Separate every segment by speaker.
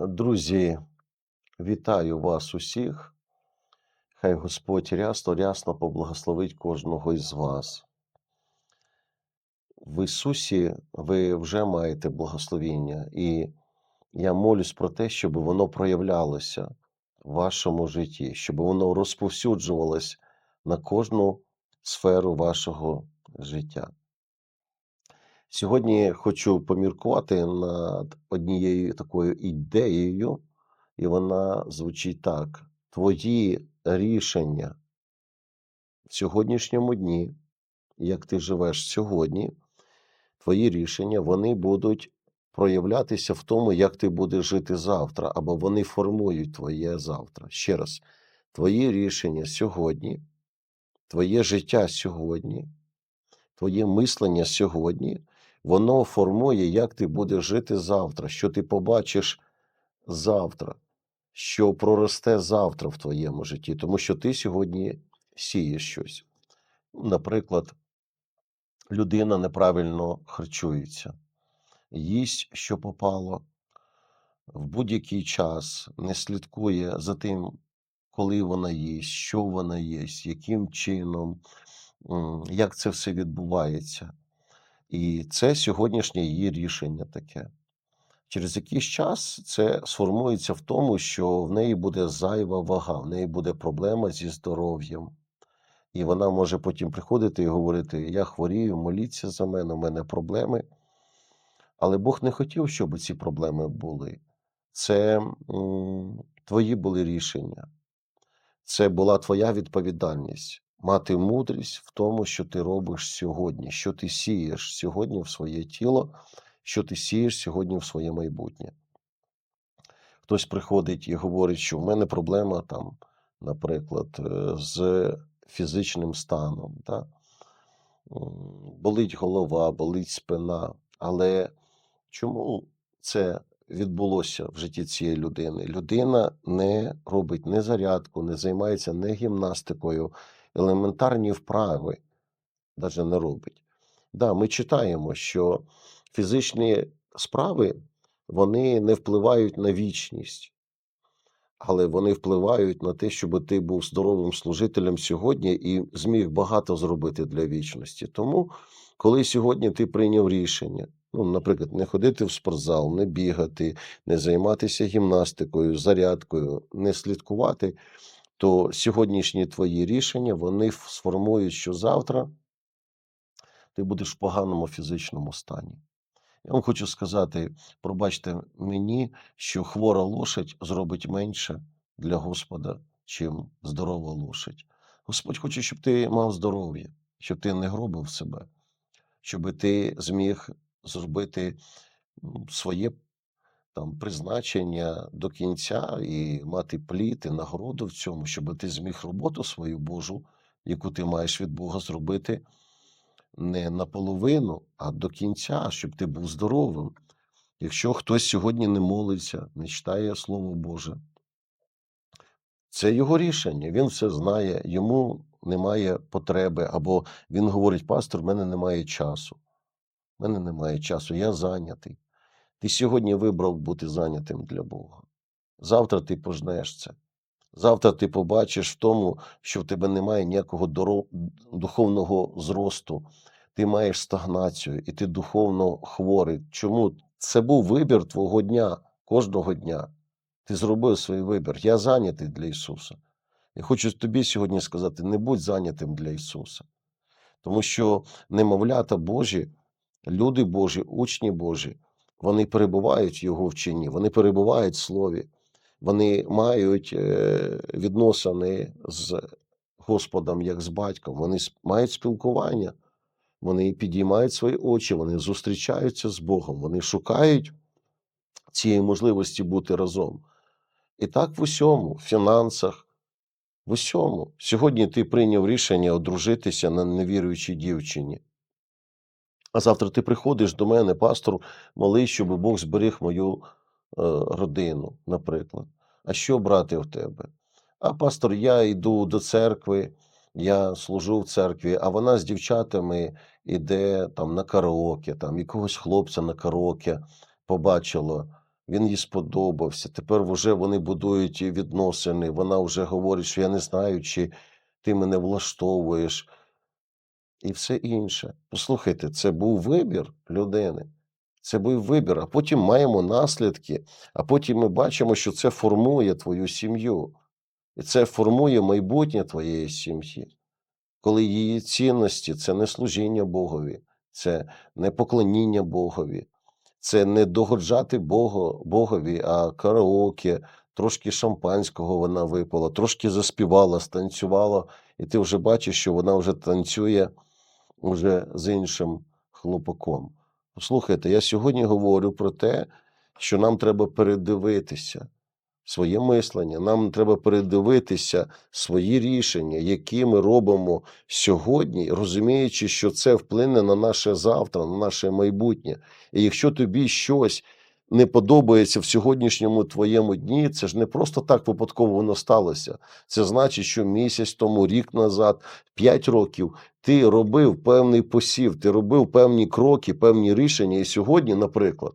Speaker 1: Друзі, вітаю вас усіх. Хай Господь рясно, рясно поблагословить кожного із вас. В Ісусі ви вже маєте благословіння, і я молюсь про те, щоб воно проявлялося в вашому житті, щоб воно розповсюджувалось на кожну сферу вашого життя. Сьогодні хочу поміркувати над однією такою ідеєю, і вона звучить так: Твої рішення в сьогоднішньому дні, як ти живеш сьогодні, твої рішення вони будуть проявлятися в тому, як ти будеш жити завтра, або вони формують твоє завтра. Ще раз, твої рішення сьогодні, твоє життя сьогодні, твоє мислення сьогодні, воно формує, як ти будеш жити завтра, що ти побачиш завтра, що проросте завтра в твоєму житті, тому що ти сьогодні сієш щось. Наприклад, людина неправильно харчується, їсть, що попало, в будь-який час не слідкує за тим, коли вона їсть, що вона їсть, яким чином, як це все відбувається. І це сьогоднішнє її рішення таке. Через якийсь час це сформується в тому, що в неї буде зайва вага, в неї буде проблема зі здоров'ям. І вона може потім приходити і говорити: Я хворію, моліться за мене, у мене проблеми. Але Бог не хотів, щоб ці проблеми були. Це твої були рішення, це була твоя відповідальність мати мудрість в тому, що ти робиш сьогодні, що ти сієш сьогодні в своє тіло, що ти сієш сьогодні в своє майбутнє. Хтось приходить і говорить, що в мене проблема там, наприклад, е, з фізичним станом. Да? Болить голова, болить спина. Але чому це відбулося в житті цієї людини? Людина не робить не зарядку, не займається не гімнастикою, елементарні вправи навіть не робить. Да, ми читаємо, що фізичні справи вони не впливають на вічність, але вони впливають на те, щоб ти був здоровим служителем сьогодні і зміг багато зробити для вічності. Тому, коли сьогодні ти прийняв рішення, ну, наприклад, не ходити в спортзал, не бігати, не займатися гімнастикою, зарядкою, не слідкувати, то сьогоднішні твої рішення вони сформують, що завтра ти будеш в поганому фізичному стані. Я вам хочу сказати, пробачте мені, що хвора лошадь зробить менше для Господа, чим здорова лошадь. Господь хоче, щоб ти мав здоров'я, щоб ти не гробив себе, щоб ти зміг зробити своє там призначення до кінця і мати плід і нагороду в цьому, щоб ти зміг роботу свою Божу, яку ти маєш від Бога зробити не наполовину, а до кінця, щоб ти був здоровим. Якщо хтось сьогодні не молиться, не читає Слово Боже, це його рішення. Він все знає, йому немає потреби, або він говорить: пастор, в мене немає часу. В мене немає часу, я зайнятий. Ти сьогодні вибрав бути зайнятим для Бога. Завтра ти пожнеш це. Завтра ти побачиш в тому, що в тебе немає ніякого духовного зросту. Ти маєш стагнацію, і ти духовно хворий. Чому? Це був вибір твого дня, кожного дня. Ти зробив свій вибір. Я зайнятий для Ісуса. Я хочу тобі сьогодні сказати: не будь зайнятим для Ісуса. Тому що немовлята Божі, люди Божі, учні Божі, вони перебувають в Його вченні, вони перебувають в Слові, вони мають е, відносини з Господом як з батьком, вони мають спілкування, вони підіймають свої очі, вони зустрічаються з Богом, вони шукають цієї можливості бути разом. І так в усьому, в фінансах, в усьому. Сьогодні ти прийняв рішення одружитися на невіруючій дівчині. А завтра ти приходиш до мене, пастор, молись, щоб Бог зберіг мою е, родину, наприклад. А що брати в тебе? А пастор, я йду до церкви, я служу в церкві, а вона з дівчатами іде там на караоке, там якогось хлопця на караоке побачила. він їй сподобався. Тепер вже вони будують відносини. Вона вже говорить, що я не знаю, чи ти мене влаштовуєш. І все інше. Послухайте, це був вибір людини. Це був вибір, а потім маємо наслідки, а потім ми бачимо, що це формує твою сім'ю. І це формує майбутнє твоєї сім'ї. Коли її цінності це не служіння Богові, це не поклоніння Богові, це не догоджати Богу, Богові, а караоке, трошки шампанського вона випила, трошки заспівала, станцювала, і ти вже бачиш, що вона вже танцює уже з іншим хлопаком. Послухайте, я сьогодні говорю про те, що нам треба передивитися своє мислення, нам треба передивитися свої рішення, які ми робимо сьогодні, розуміючи, що це вплине на наше завтра, на наше майбутнє. І якщо тобі щось не подобається в сьогоднішньому твоєму дні, це ж не просто так випадково воно сталося. Це значить, що місяць тому, рік назад, п'ять років ти робив певний посів, ти робив певні кроки, певні рішення. І сьогодні, наприклад,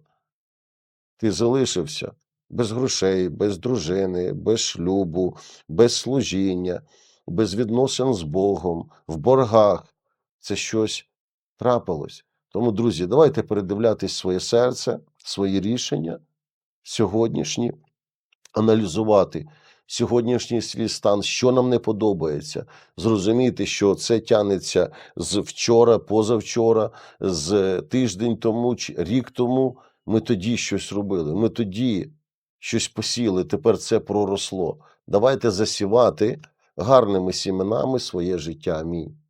Speaker 1: ти залишився без грошей, без дружини, без шлюбу, без служіння, без відносин з Богом, в боргах. Це щось трапилось. Тому, друзі, давайте передивлятись своє серце, свої рішення сьогоднішні, аналізувати сьогоднішній свій стан, що нам не подобається, зрозуміти, що це тянеться з вчора, позавчора, з тиждень тому чи рік тому. Ми тоді щось робили, ми тоді щось посіли, тепер це проросло. Давайте засівати гарними сіменами своє життя. Амінь.